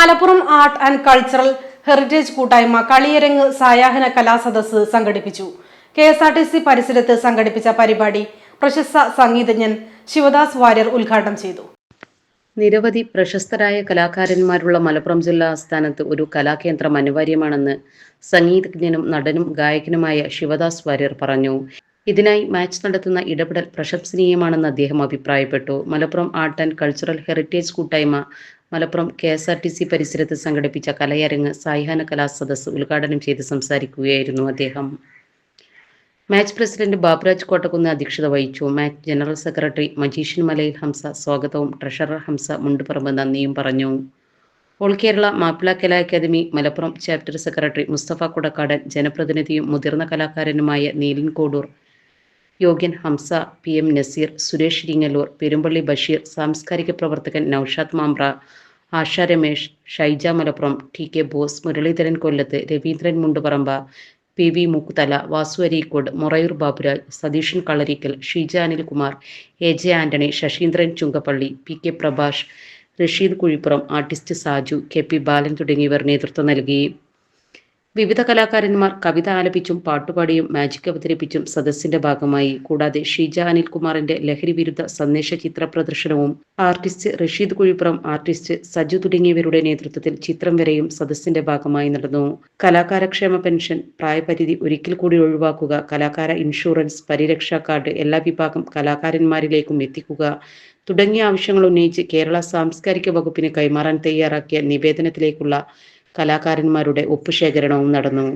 Malappuram art and cultural heritage കൂട്ടായ്മ കളിയരങ്ങ് സായാഹ്ന കലാസദസ്സ് സംഘടിപ്പിച്ചു. K S R T C പരിസരത്ത് സംഘടിപ്പിച്ച പരിപാടി പ്രശസ്ത സംഗീതജ്ഞൻ ശിവദാസ് വാര്യർ ഉദ്ഘാടനം ചെയ്തു. നിരവധി പ്രശസ്തരായ കലാകാരന്മാരുള്ള മലപ്പുറം ജില്ലാ ആസ്ഥാനത്ത് ഒരു കലാകേന്ദ്രം അനിവാര്യമാണെന്ന് സംഗീതജ്ഞനും നടനും ഗായകനുമായ ശിവദാസ് വാര്യർ പറഞ്ഞു. ഇതിനായി മാച്ച് നടത്തുന്ന ഇടപെടൽ പ്രശംസനീയമാണെന്ന് അദ്ദേഹം അഭിപ്രായപ്പെട്ടു. Malappuram art and cultural heritage കൂട്ടായ്മ Malappuram K S R T C പരിസരത്ത് സംഘടിപ്പിച്ച കലയരങ്ങ് സായാഹ്ന കലാസദസ് ഉദ്ഘാടനം ചെയ്ത് സംസാരിക്കുകയായിരുന്നു അദ്ദേഹം. മാച്ച് പ്രസിഡന്റ് ബാബുരാജ് കോട്ടക്കുന്ന് അധ്യക്ഷത വഹിച്ചു. മാച്ച് ജനറൽ സെക്രട്ടറി മജീഷ്യൻ മലയിൽ ഹംസ സ്വാഗതവും ട്രഷറർ ഹംസ മുണ്ടുപറമ്പ് നന്ദിയും പറഞ്ഞു. All Kerala Mappila Kala academy Malappuram chapter secretary Mustafa Kudakkadan ജനപ്രതിനിധിയും മുതിർന്ന കലാകാരനുമായ നീലിൻ കോഡൂർ യോഗ്യൻ ഹംസ പി എം നസീർ സുരേഷ് ഇരിങ്ങല്ലൂർ പെരുമ്പള്ളി ബഷീർ സാംസ്കാരിക പ്രവർത്തകൻ നൌഷാദ് മാമ്പ്ര ആശ രമേശ് ഷൈജ മലപ്പുറം ടി കെ ബോസ് മുരളീധരൻ കൊല്ലത്ത് Raveendran Munduparamba P V Mukkuthala Vasu Areekode Morayur Baburaj Satheeshan Kalarikkal Sheeja Anilkumar A J Antony Saseendran Chungappally P K Prabhash Rasheed Kuzhippuram artist Saju K P Balan തുടങ്ങിയവർ നേതൃത്വം നൽകി. വിവിധ കലാകാരന്മാർ കവിത ആലപിച്ചും പാട്ടുപാടിയും magic അവതരിപ്പിച്ചും സദസ്സിന്റെ ഭാഗമായി. കൂടാതെ ഷീജ അനിൽകുമാറിന്റെ ലഹരി വിരുദ്ധ സന്ദേശ ചിത്ര പ്രദർശനവും ആർട്ടിസ്റ്റ് റഷീദ് കുഴിപ്പുറം ആർട്ടിസ്റ്റ് സജു തുടങ്ങിയവരുടെ നേതൃത്വത്തിൽ ചിത്രം വരെയും സദസ്സിന്റെ ഭാഗമായി നടന്നു. കലാകാരക്ഷേമ പെൻഷൻ പ്രായപരിധി ഒരിക്കൽ കൂടി ഒഴിവാക്കുക കലാകാര ഇൻഷുറൻസ് പരിരക്ഷാ കാർഡ് എല്ലാ വിഭാഗം കലാകാരന്മാരിലേക്കും എത്തിക്കുക തുടങ്ങിയ ആവശ്യങ്ങൾ ഉന്നയിച്ച് കേരള സാംസ്കാരിക വകുപ്പിന് കൈമാറാൻ തയ്യാറാക്കിയ നിവേദനത്തിലേക്കുള്ള കലാകാരന്മാരുടെ ഒപ്പുശേഖരണവും നടന്നു.